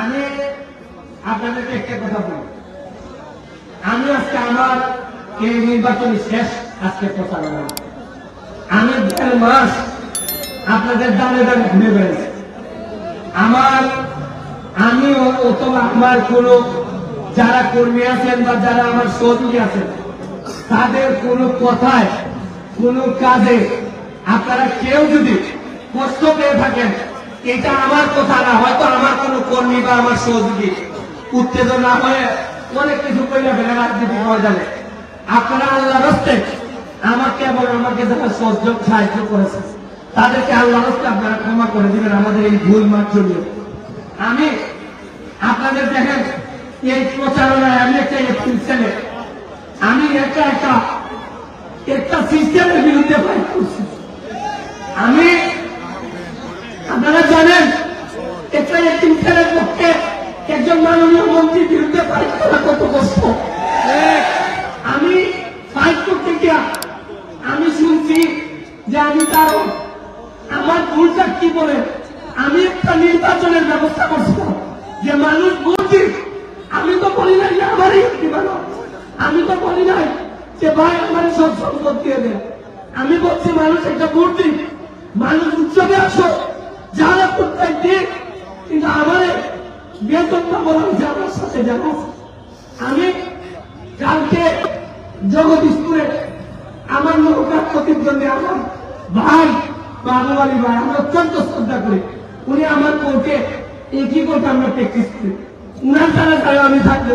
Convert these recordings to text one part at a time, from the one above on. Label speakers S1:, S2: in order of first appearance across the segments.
S1: আমি আপনাদেরকে একটা কথা বলি। আমি আজকে আমার এই নির্বাচনী শেষ আজকে প্রচারণা। আমি দেড় মাস আপনাদের দানে দানে ঘুরে বেড়েছি আমার আমি অথবা আমার কোন যারা কর্মী আছেন বা যারা আমার সহযোগী আছেন, তাদের কোনো কথায়, কোনো কাজে আপনারা কেউ যদি কষ্ট পেয়ে থাকেন এটা আমার কথা না, হয়তো আমার কোনো কর্মী বা আমার সহযোগী উত্তেজনা হয়ে অনেক কিছু কইলে ফেলে রাজনীতি করা যাবে আপনারা আল্লাহ রস্তে আমাকে এবং আমাকে যারা সহযোগ সাহায্য করেছে, তাদেরকে আল্লাহ রস্তে আপনারা ক্ষমা করে দিবেন, আমাদের এই ভুল জন্য আমি আপনাদের দেখেন, এই প্রচারণায় আমি একটা এপ্রিল ছেলে, আমি একা একা একটা সিস্টেমের বিরুদ্ধে ফাইট করছি। আমি আপনারা জানেন যে মানুষ ভোট আমি তো বলি নাই যে আমারই আমি তো বলি নাই যে ভাই আমার সব সম্পদ দিয়ে আমি বলছি, মানুষ একটা দিক মানুষ উৎসবে আসো যারা প্রত্যেক দিক কিন্তু আমার বেতনটা বলা হচ্ছে আমার সাথে জানা আমি কালকে জগদীশপুরে আমার নৌকার প্রতিদ্বন্দ্বী আমার ভাই বাবু ভাই, আমরা অত্যন্ত শ্রদ্ধা করি। উনি আমার কোর্টে একই কোর্টে আমরা প্র্যাকটিস করি। উনার যারা যায় আমি থাকব,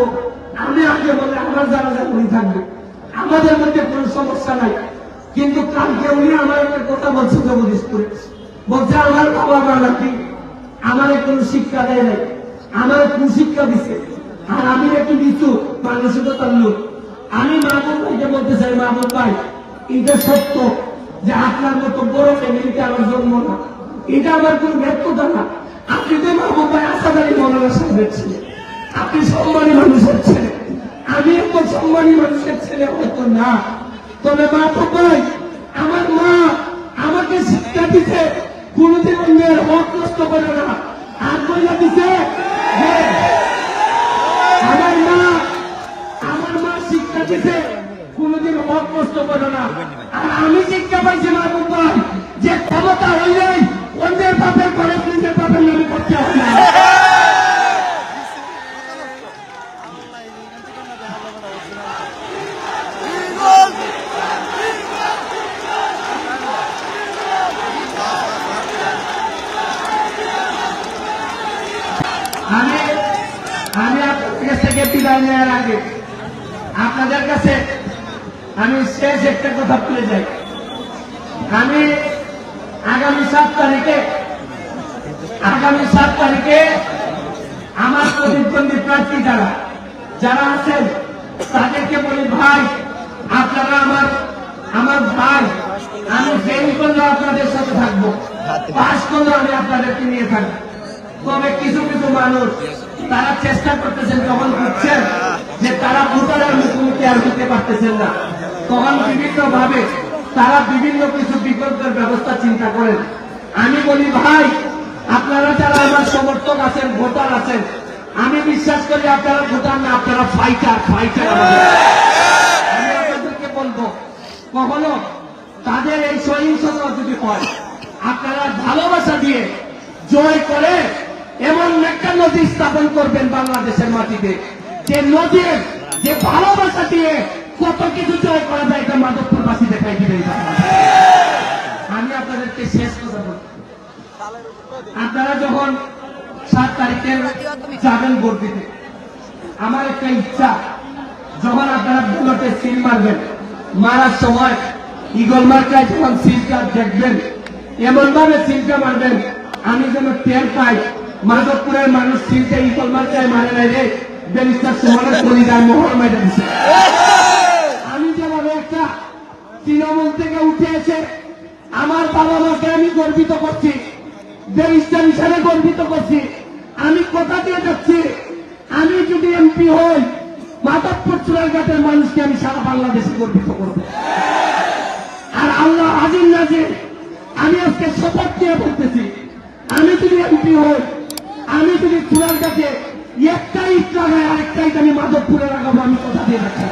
S1: আমি আগে বলে আমার যারা যায় উনি থাকবে, আমাদের মধ্যে কোনো সমস্যা নাই। কিন্তু কালকে উনি আমার একটা কথা বলছে জগদীশপুরে বলছে, আমার বাবা মা নাকি আমার কোনো শিক্ষা দেয় নাই। আমার কুশিক্ষা দিছে। আর আমি একটু নিচু মানসিকতার লোক। আমি মাহবুব ভাইকে বলতে চাই মাহবুব ভাই, এটা সত্য যে আপনার মতো বড় ফ্যামিলিতে আমার জন্ম না। এটা আমার কোন ব্যর্থতা না। আপনি তো মাহবুব ভাই আশাদারি মৌলানা সাহেবের ছেলে। আপনি সম্মানী মানুষের ছেলে। আমি এত সম্মানী মানুষের ছেলে হয়তো না। তবে মাহবুব ভাই আমার মা আমাকে শিক্ষা দিতে কোনদিন অন্যের হক নষ্ট করে না আর বইলা দিছে যে আমার মা আমার মা দিতে কোনদিন নষ্ট করে না। আর আমি শিক্ষা পাইছি ভাই যে ক্ষমতা হইলেই অন্যের বাপের ঘরে নিজের বাপের নামে করতে হয় না। আমি আমি আপনাদের কাছ থেকে বিদায় নেওয়ার আগে আপনাদের কাছে আমি শেষ একটা কথা বলে যাই। আমি আগামী সাত তারিখে, আগামী সাত তারিখে আমার প্রতিদ্বন্দ্বী প্রার্থী যারা যারা আছেন, তাদেরকে বলি, ভাই, আপনারা আমার আমার ভাই, আমি ফেল করলে আপনাদের সাথে থাকব পাশ করলে আমি আপনাদেরকে নিয়ে থাকব। তবে কিছু কিছু মানুষ তারা চেষ্টা করতেছেন, যখন বুঝছেন যে তারা ভোটারের মুখোমুখি আর হতে পারতেছেন না। তখন বিভিন্ন ভাবে তারা বিভিন্ন কিছু বিকল্পের ব্যবস্থা চিন্তা করেন। আমি বলি, ভাই, আপনারা যারা আমার সমর্থক আছেন, ভোটার আছেন, আমি বিশ্বাস করি আপনারা ভোটার না, আপনারা ফাইটার ফাইটার আমি আপনাদেরকে বলব, কখনো তাদের এই সহিংসতা যদি হয়, আপনারা ভালোবাসা দিয়ে জয় করে এমন একটা নদী স্থাপন করবেন বাংলাদেশের মাটিতে। যে নদীর যে ভালোবাসা দিয়ে কত কিছু জয় করা যায় এটা মাধবপুরবাসী দেখাই দিবেন আমি আপনাদেরকে শেষ কথা বলছি। আপনারা যখন সাত তারিখে যাবেন ভোট দিতে আমার একটা ইচ্ছা, যখন আপনারা বুলটে সিল মারবেন, মারার সময় ইগল মার্কায় যখন সিলটা দেখবেন এমন ভাবে সিলটা মারবেন, আমি যেন টের পাই, মাধবপুরের মানুষ সিলটা ইগল মার্কায় মারে নাই রে। ব্যারিস্টার সোহানের পরিবার মোহর আমি যেভাবে একটা তৃণমূল থেকে উঠে এসে আমার বাবা মাকে আমি গর্বিত করছি ব্যারিস্টার হিসাবে গর্বিত করছি আমি কথা দিয়ে যাচ্ছি আমি যদি এমপি হই মাধবপুর চুরাঘাটের মানুষকে আমি সারা বাংলাদেশে গর্বিত করব। আর আল্লাহ আজিম নাজির আমি আজকে শপথ দিয়ে বলতেছি আমি যদি এমপি হই আমি যদি কাছে একটাই ইট লাগাই আরেকটাই আমি মাধবপুরে লাগাবো আমি কথা দিয়ে রাখছি